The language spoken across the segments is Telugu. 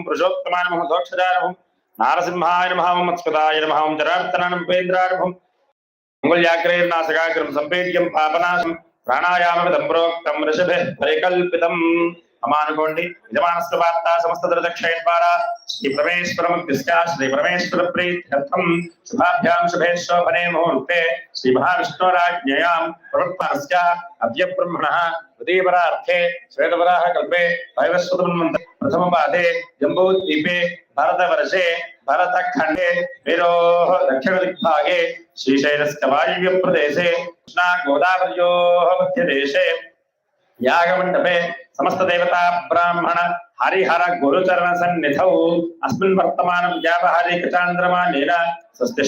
పురుషోత్తమాయ నమ దోక్షజాయ నారసింహాయ నమ మత్స్కృతాయ నమ జరార్తనం ఉపేంద్రాయ మంగళ్యాగ్రైర్నాశకాగ్రం సంపేద్యం పాపనాశం ప్రాణాయామమిదం ప్రోక్తం ఋషభే పరికల్పితం అమానుకోండి అనుకోండి యజమానస్య వార్త సమస్త దురదక్షయ ద్వారా శ్రీ పరమేశ్వరముద్దిశ్చ శ్రీ పరమేశ్వర ప్రీత్యర్థం శుభాభ్యాం శుభే శోభనే ముహూర్తే శ్రీ మహావిష్ణురాజ్ఞయాం ప్రవృత్తస్య అద్య బ్రహ్మణ द्वितीयपरार्थे श्वेतपराः कल्पे वैवस्वतमन्वन्ते प्रथमपादे, जम्बूद्वीपे, भारतवर्षे, भरतखण्डे वेरोः दक्षिणदिग्भागे श्रीशैलस्य वायव्यप्रदेशे कृष्णागोदावर्योः मध्यदेशे, यागमण्डपे, समस्तदेवता हरिहर गुरुचरणसन्निधौ, अस्मिन् वर्तमानं स्वस्ति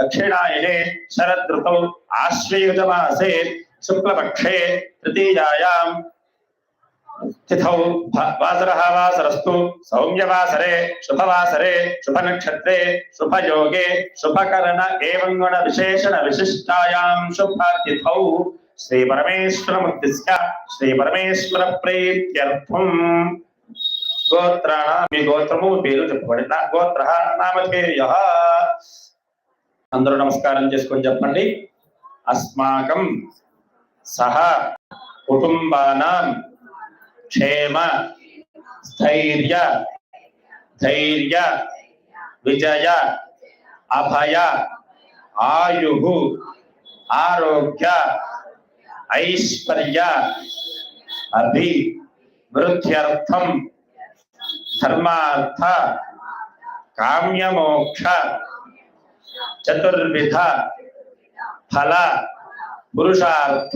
दक्षिणायने, शरदृतौ, आश्वयुजमासे చాంద్రమానేన స్వస్తి శ్రీ విశ్వావసునామ సంవత్సరే దక్షిణాయనే శరదృతౌ ఆశ్వయుజమాసే శుక్లపక్షే తృతీయాయాం తిథౌ భ- వాసరः వాసరస్తు సౌమ్యవాసరే శుభవాసరే శుభనక్షత్రే శుభయోగే శుభకరణ ఏవం గుణ విశేషణ విశిష్టాయాం శుభతిథౌ శ్రీ పరమేశ్వరముద్దిశ్య శ్రీ పరమేశ్వర ప్రీత్యర్థం గోత్రాణ మీ గోత్రము మీ పేరు చెప్పబడి నా గోత్ర నామధేయ అందరూ నమస్కారం చేసుకొని చెప్పండి అస్మాకం सह कुटुम्बानां क्षेम, स्थैर्य, धैर्य, विजय, अभय, आयु, आरोग्य, ऐश्वर्य, अभिवृद्ध्यर्थं, धर्मार्थ, काम्यमोक्ष, चतुर्विध, फल पुरुषार्थ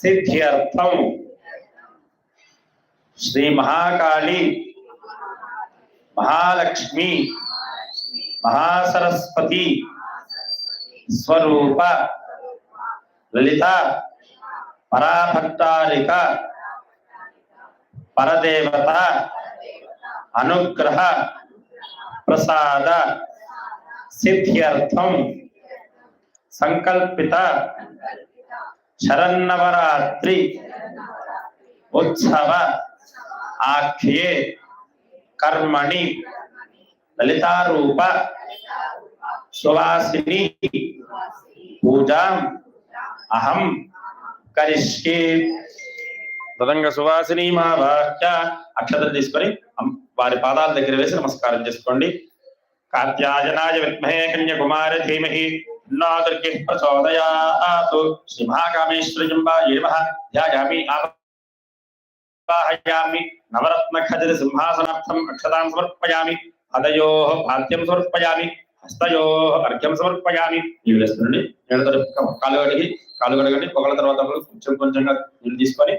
सिद्ध्यर्थम श्री महाकाली महालक्ष्मी महासरस्वती स्वरूप ललिता पराभट्टारिका परदेवता अनुग्रह प्रसाद सिद्ध्यर्थम। ప్రసాద సిద్ధ్యర్థం సంకల్పిత శరన్నవరాత్రి ఉత్సవ ఆఖ్యే కర్మణి లలితారూప సువాసిని పూజాం అహం కరిష్యే తదంగ సువాసిని మా వాక్య అక్షతలు తీసుకొని అమ్- వారి పాదాల దగ్గర వేసి నమస్కారం చేసుకోండి కాత్యాయనాయ విద్మహే కన్యకుమార ధీమహి తన్నో దుర్గి ప్రచోదయాత్ శ్రీ మహాకామేశ్వరి జంబాయ నమః ధ్యాయామి ఆవాహయామి నవరత్న ఖజర సింహాసనార్థం అక్షతాం సమర్పయామి పదయో పాద్యం సమర్పయామి హస్తయో అర్ఘ్యం సమర్పయామి నీళ్ళు వేస్తుండండి నీళ్ళతో కాలు కడిగి కాలు కడగండి పొగల తర్వాత కొంచెం కొంచెంగా నీళ్ళు తీసుకొని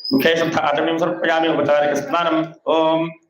ముఖే శుద్ధ ఆచమయం సమర్పయామి ఉపచారిక స్నానం ఓం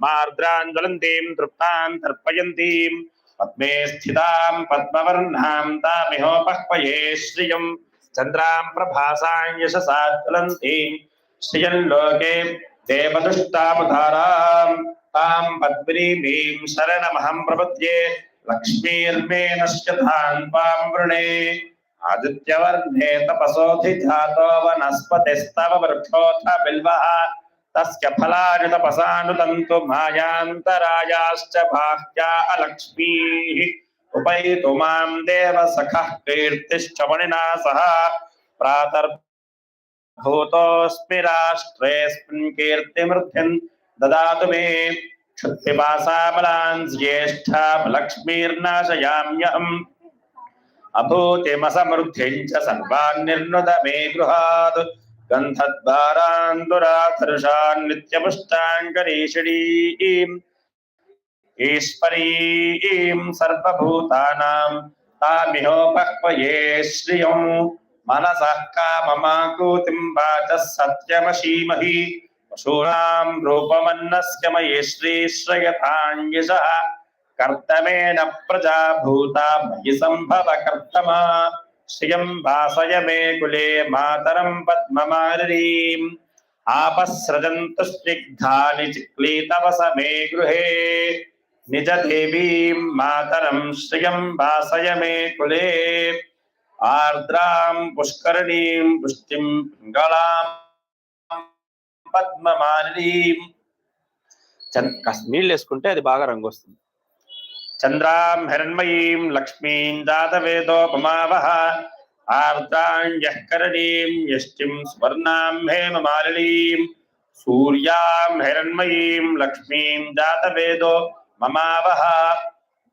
మార్ద్రాన్ జ్వలంతీం తృప్తాన్ తర్పయంతీం పద్మే స్థితాం పద్మవర్ణాం తామిహోపహ్వయే శ్రియం చంద్రాం ప్రభాసాం యశసా జ్వలంతీం శ్రియం లోకే దేవదుష్టాపధారాం తాం పద్మినీమీం శరణమహం ప్రపద్యే లక్ష్మీర్మే నశ్యతాన్ త్వాం వృణే ఆదిత్యవర్ణే తపసోధి జాతో వనస్పతిస్తవ వృక్షోథ బిల్వ तस्य फलानुतपसानुतन्तु भाग्या अलक्ष्मीः। उपैतु माँ देव सखः कीर्तिश्च मणिना सह। प्रातर्भूतोऽस्मि राष्ट्रेऽस्मिन् ददातु मे। क्षुत्पिपासामलान् ज्येष्ठामलक्ष्मीर्नाशयाम्यहम् अभूतिमसमृद्धिम् च निर्नुद मे गृहात्। गन्धद्वारान्दुराकर्षान् ईश्वरीम् सर्वभूतानाम्, तामिहोपह्वये श्रियम् मनसः काममाकूतिम् वाचः सत्यमशीमहि पशूनाम् रूपमन्नस्य मये कर्तमेन प्रजा भूता मयि सम्भव कर्तमा మయి సంభవ కర్తమా శ్రియం భాసయ మే కులే మాతరం పద్మమారీం ఆపస్రజంతు స్నిగ్ధాని చిక్లీతవస మే గృహే నిజ దేవీం మాతరం శ్రియం భాసయ మే కులే ఆర్ద్రాం పుష్కరణీం పుష్టిం పింగళాం పద్మమాలినీం చంద్ కాస్త నీళ్ళు వేసుకుంటే అది బాగా రంగు వస్తుంది चन्द्राम् हिरण्मयीम् लक्ष्मीम् दातवेदोपमावः आर्द्राण्यः करणीम् यष्टिम् स्वर्णाम् हेममालिनीम्, सूर्याम् हिरण्मयीम् लक्ष्मीम् दातवेदो ममावह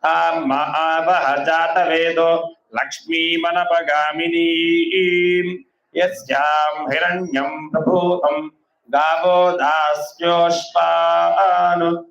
ताम् मावह जातवेदो लक्ष्मीमनपगामिनीम्। यस्याम् हिरण्यम् प्रभूतम्, गावो दास्योष्पानु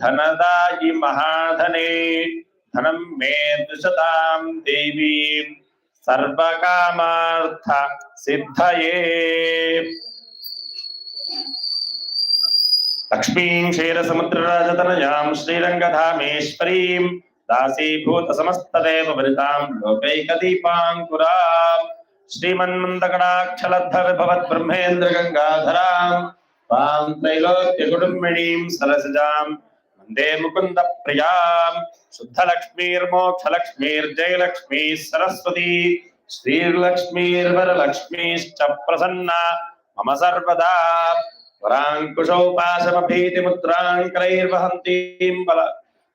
ధనదాయి మహాధనే ధనం మే దుషతాం దేవీ సర్వకామార్థ సిద్ధయే లక్ష్మీం క్షీరసముద్రరాజతనయాం శ్రీరంగధామేశ్వరీం దాసీభూత సమస్తదేవ వరితాం లోకైకదీపాంకురాం శ్రీమన్మందగడాక్షలబ్ధ విభవత్ బ్రహ్మేంద్ర గంగాధరాం పాం త్రైలోక్య కుటుంబిణీం సరసజాం वंदे मुकुंद प्रिया शुद्धलक्ष्मीर्मोक्षलक्ष्मीर्जयलक्ष्मीः सरस्वती। श्रीर्लक्ष्मीर्वरलक्ष्मीश्च प्रसन्ना मम सर्वदा। पराङ्कुशौपाशमभीतिमुद्राङ्करैर्वहन्तीम् बल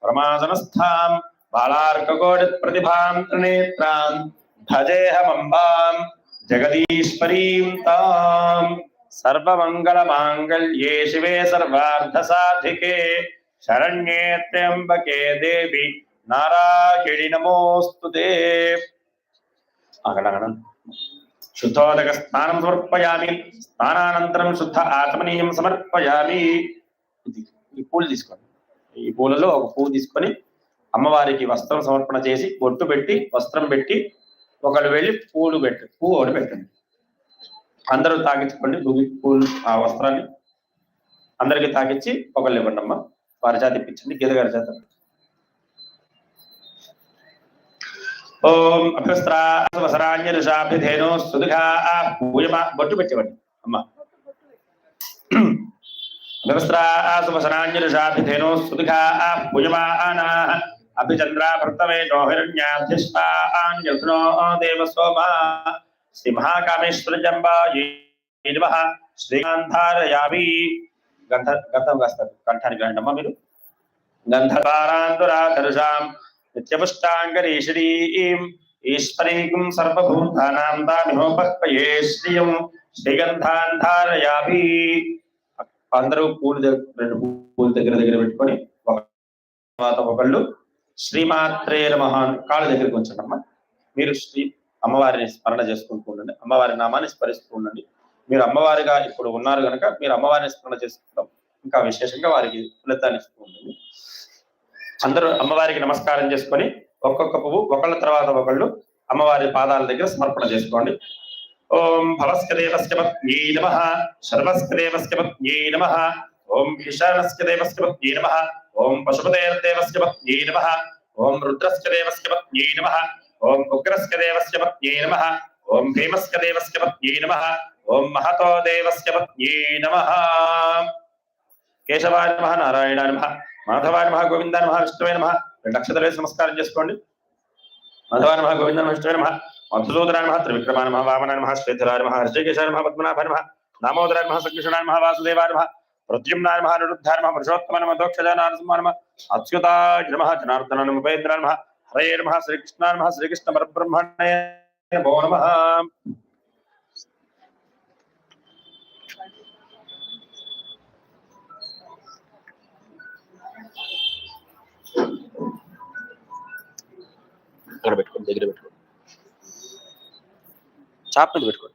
प्रमासनस्थाम् बालार्ककोटिप्रतिभाम् त्रिनेत्राम् भजेऽहमम्बाम् जगदीश्वरीम् शिवे सर्वार्थसाधिके శరణ్యే త్ర్యంబకే దేవి నారాయణి నమోస్తుతే అగడగడం శుద్ధోదక స్నానం సమర్పయామి స్నానానంతరం శుద్ధ ఆత్మనీయం సమర్పయామి ఈ పూలు తీసుకోండి ఈ పూలలో ఒక పువ్వు తీసుకొని అమ్మవారికి వస్త్రం సమర్పణ చేసి బొట్టు పెట్టి వస్త్రం పెట్టి ఒకళ్ళు వెళ్ళి పూలు పెట్టు పువ్వు ఒకటి పెట్టండి అందరూ తాగించుకోండి పూలు ఆ వస్త్రాన్ని అందరికి తాకిచ్చి ఒకళ్ళు ఇవ్వండి అమ్మా వారి చేత ఇప్పించండి గీత గారి చేత ఓం అభ్యస్త్రావసరాన్యరుషాభిధేనో సుదుఘా పూయమా బొట్టు పెట్టేవండి అమ్మ అభ్యస్త్రావసరాన్యరుషాభిధేనో సుదుఘా పూయమానా అభిచంద్రా భర్తమే నోహిరణ్యాధ్యష్టాన్యథునో దేవ సోమా శ్రీ మహాకామేశ్వర జంబాయి నమః శ్రీగాంధారయామి గంధ గంధం వేస్తారు కంఠానికి రండి మీరు? గంధపారాంతురాధరుషాం నిత్యపుష్టాంగరీశ్వరీం ఈశ్వరీం సర్వభూతానాం దామిహోపక్వయే శ్రియం శ్రీగంధాంధారయామి. అందరూ పూలు దగ్గర రెండు పూలు దగ్గర దగ్గర పెట్టుకొని ఒక తర్వాత ఒకళ్ళు శ్రీమాత్రే నమః కాళ్ళ దగ్గరికి ఉంచండి మీరు శ్రీ అమ్మవారిని స్మరణ చేసుకుంటూ ఉండండి. అమ్మవారి నామాన్ని స్మరిస్తూ ఉండండి. మీరు అమ్మవారిగా ఇప్పుడు ఉన్నారు కనుక మీరు అమ్మవారిని స్మరణ చేసుకుంటాం ఇంకా విశేషంగా వారికి ఫలితాన్ని ఇస్తూ అందరూ అమ్మవారికి నమస్కారం చేసుకొని ఒక్కొక్క పువ్వు ఒకళ్ళ తర్వాత ఒకళ్ళు అమ్మవారి పాదాల దగ్గర సమర్పణ చేసుకోండి. ఓం భవస్క పత్న్యై నమ. శర్వస్క పత్న్యై నమ. ఓం ఈశానస్య దేవస్య పత్న్యై నమ. ఓం పశుపతేర్దేవస్య పత్న్యై నమ. ఓం రుద్రస్య దేవస్య పత్న్యై నమ. ఓం ఉగ్రస్య దేవస్య పత్న్యై నమ. ఓం భీమస్క దేవస్య పత్న్యై నమ. ఓం మహతో దేవస్య పత్న్యై నమ. కేశవాయ నమ నారాయణ నమ మాధవాయ నమ గోవింద నమ విష్ణువే నమ. రెండు అక్షతలు వేసి నమస్కారం చేసుకోండి. మాధవాయ నమ గోవింద నమ విష్ణువే నమ మధుసూదన నమ త్రివిక్రమ నమ వామన నమ శ్రీధరాయ నమ హర్షకేశాయ నమ పద్మనాభ నమ దామోదర నమ సంకృష్ణ నమ వాసుదేవాయ నమ ప్రద్యుమ్నాయ నమ నిరుద్ధాయ నమ పురుషోత్తమ నమ దోక్షజ నారసింహ నమ అచ్యుతాయ నమ జనార్దన నమ ఉపేంద్ర నమ హరే నమ శ్రీకృష్ణ నమ శ్రీకృష్ణ పరబ్రహ్మణే నమో దగ్గర పెట్టుకోండి దగ్గర పెట్టుకోండి చాప్ మీద పెట్టుకోండి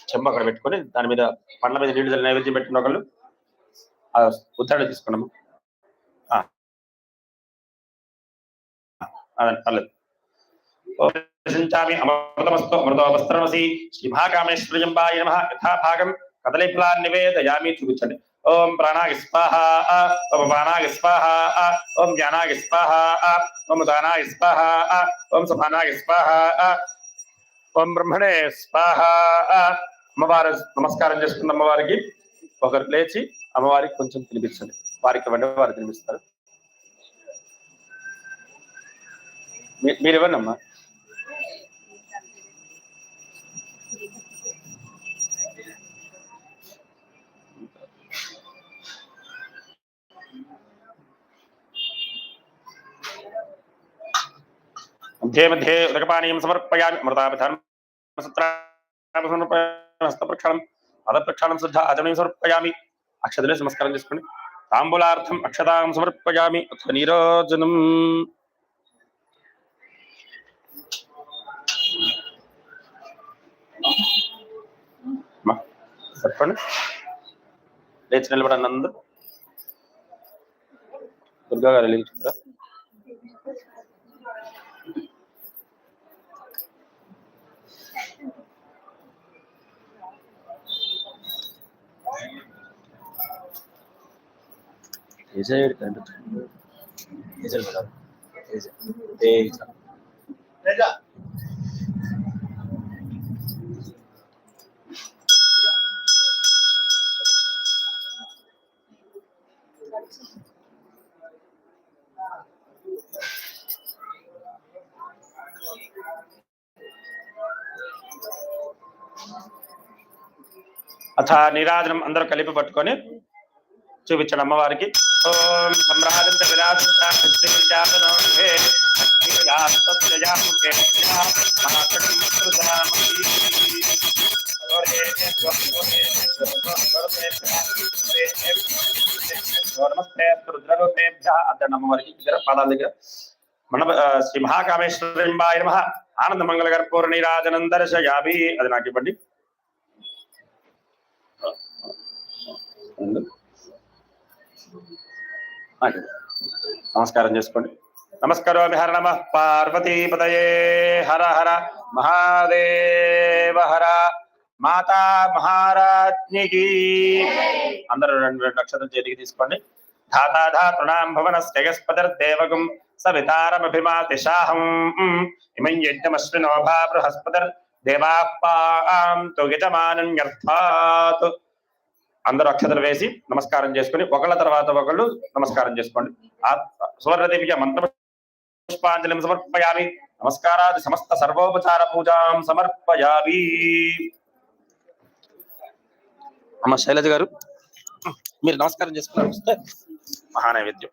కలశం, అక్కడ పెట్టుకొని దాని మీద పండ్ల మీద నీళ్ళు నైవేద్యం పెట్టిన ఒకళ్ళు. ఆ ఉత్తరాడు తీసుకున్నాము. ఆ. అదండి పర్లేదు. ప్రశంచామి అమృతమస్తు అమృతోపస్త్రమసి శ్రీమహాకామేశ్వరజంబాయ నమ యథాభాగం కదలీఫలాన్ని నివేదయామి చూపించండి. ఓం స్వాహ ఓం స్వాహ ఓం స్వాహ ఓం స్వాహ ఓం స్వాహ ఓం బ్రహ్మణే స్వాహ. అమ్మవారు నమస్కారం చేసుకున్న అమ్మవారికి. ఒకరు లేచి అమ్మవారికి కొంచెం తినిపించండి. వారికి ఇవ్వండి వారు తినిపిస్తారు. మీ- మీరు ఇవ్వండి అమ్మా. मध्ये मध्ये उदकपानीयं समर्पयामि। సమర్పయామి హస్త ప్రక్షాళనం శ్రద్ధ ఆచరణం సమర్పయామి అక్షతలే నమస్కారం చేసుకోండి తాంబూలార్థం అక్షతాం సమర్పయామి। అక్ష నీరోజనం। చెప్పండి. లేచి నిలబడండి దుర్గా గారు లేచి ఏజాడు కంటే ఏజాడు అథ నీరాజనం అందరూ కలిపి పట్టుకొని చూపించండి అమ్మవారికి. ఓం సమ్రాజంత విరాజంతే నమస్తే రుద్రరూపేభ్య అద్దరు అమ్మవారికి దగ్గర పాదాల దగ్గర మన శ్రీ మహాకామేశ్వరింబాయ నమ ఆనంద మంగళ కర్పూర నీరాజనం దర్శయామి అది నాకు ఇవ్వండి ఆగే. నమస్కారం చేసుకోండి. నమస్కారం హర నమ. పార్వతీపదయే హర హర. మహాదేవ హర. మాతా మహారాజ్ఞికి అందరూ రెండు రెండు నక్షత్రం చేతికి తీసుకోండి. ధాతాధాతృణాం భవన శ్రేయస్పదర్దేవగం సవితారమభిమాతిశాహం ఇమం యజ్ఞమశ్వినోభా బృహస్పదర్ బృహస్పతిర్ దేవాపాం తు యజమానన్యర్థాత్. అందరూ అక్షతలు వేసి నమస్కారం చేసుకుని ఒకళ్ళ తర్వాత ఒకళ్ళు నమస్కారం చేసుకోండి. ఆ సువర్ణదేవికి మంత్ర పుష్పాంజలిం సమర్పయామి. నమస్కారాది సమస్త సర్వోపచార పూజాం సమర్పయామి. అమ్మ శైలజ గారు మీరు నమస్కారం చేసుకున్నారు మహానైవేద్యం.